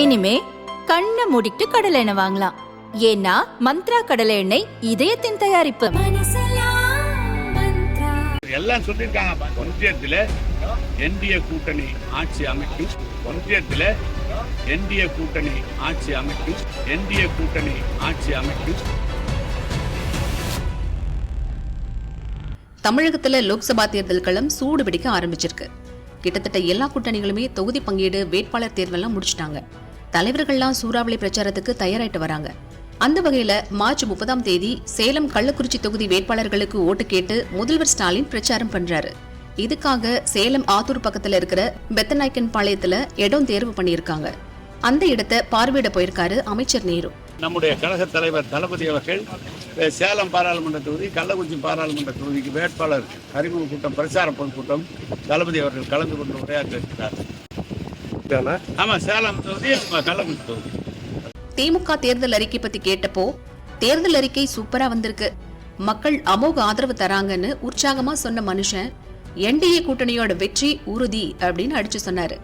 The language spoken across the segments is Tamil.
இனிமே கண்ணை மூடிட்டு கடலை எண்ணெய் வாங்கலாம். ஏன்னா மந்த்ரா கடலை எண்ணெய் இதயத்தின் தயாரிப்பு. எல்லாம் சொல்லியிருக்காங்க ஒன்றியத்தில் என்டிஏ கூட்டணி ஆட்சி அமைக்கும். ஒன்றியத்தில் என்டிஏ கூட்டணி ஆட்சி அமைக்கும். என்டிஏ கூட்டணி ஆட்சி அமைக்கும். தமிழகத்துல லோக்சபா தேர்தல் களம் சூடு பிடிக்க ஆரம்பிச்சிருக்கு. கிட்டத்தட்ட எல்லா கூட்டணிகளுமே தொகுதி பங்கீடு வேட்பாளர் தேர்வெல்லாம் முடிச்சிட்டாங்க. தலைவர்கள்லாம் சூறாவளி பிரச்சாரத்துக்கு தயாராயிட்டு வராங்க. அந்த வகையில மார்ச் முப்பதாம் தேதி சேலம் கள்ளக்குறிச்சி தொகுதி வேட்பாளர்களுக்கு ஓட்டு கேட்டு முதல்வர் ஸ்டாலின் பிரச்சாரம் பண்றாரு. இதுக்காக சேலம் ஆத்தூர் பக்கத்துல இருக்கிற பெத்தநாயக்கன் பாளையத்துல இடம் தேர்வு பண்ணியிருக்காங்க. அந்த இடத்தை பார்வையிட போயிருக்காரு அமைச்சர் நேரு. நம்முடைய கழக தலைவர் தளபதி அவர்கள் சேலம் பாராளுமன்ற தொகுதி கள்ளக்குறிச்சி பாராளுமன்ற தொகுதிக்கு வேட்பாளர் அறிமுக கூட்டம் பிரச்சார பொதுக்கூட்டம் தளபதி அவர்கள் கலந்து கொண்டு உரையாற்றிருக்கிறார் ஆமா சேலம் தொகுதி நம்ம கள்ளக்குறிச்சி தொகுதி. திமுக தேர்தல் அறிக்கை பத்தி கேட்டப்போ தேர்தல் அறிக்கை சூப்பரா வந்திருக்கு. மக்கள் அமோக ஆதரவு தராங்கன்னு உற்சாகமா சொன்ன மனுஷன் என்டிஏ கூட்டணியோட வெற்றி உறுதி அப்படின்னு அடிச்சு சொன்னாரு.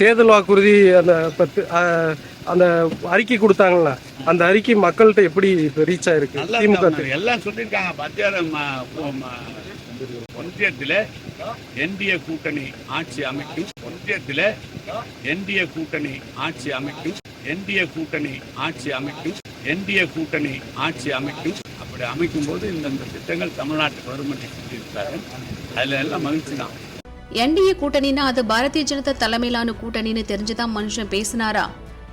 தேர்தல் வாக்குறுதி அந்த பத்து அந்த அறிக்கை கொடுத்தாங்கல்ல அந்த அறிக்கை மக்கள்கிட்ட எப்படி ரீச் ஆயிருக்கு? திமுக. எல்லாம் சொல்லியிருக்காங்க. மத்திய ஒன்றியத்தில் என்டிஏ கூட்டணி ஆட்சி அமைக்கும் ஒன்றியத்தில் என்டிஏ கூட்டணி ஆட்சி அமைக்கும் என்டிஏ கூட்டணி ஆட்சி அமைக்கும் என்டிஏ கூட்டணி ஆட்சி அமைக்கும். அப்படி அமைக்கும் போது இந்தந்த திட்டங்கள் தமிழ்நாட்டு கவர்மெண்ட் என்று சொல்லியிருக்காரு. அதுல எல்லாம் மகிழ்ச்சி தான். என்டிஏ கூட்டணினா அது பாரதிய ஜனதா தலைமையிலான கூட்டணின்னு தெரிஞ்சுதான் மனுஷன் பேசினாரா?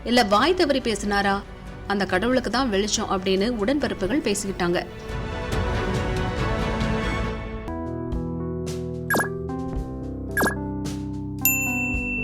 இல்ல வாய் தவறி பேசினாரா? அந்த கடவுளுக்கு தான் வெளிச்சம் அப்படின்னு உடன்பிறப்புகள் பேசிக்கிட்டாங்க.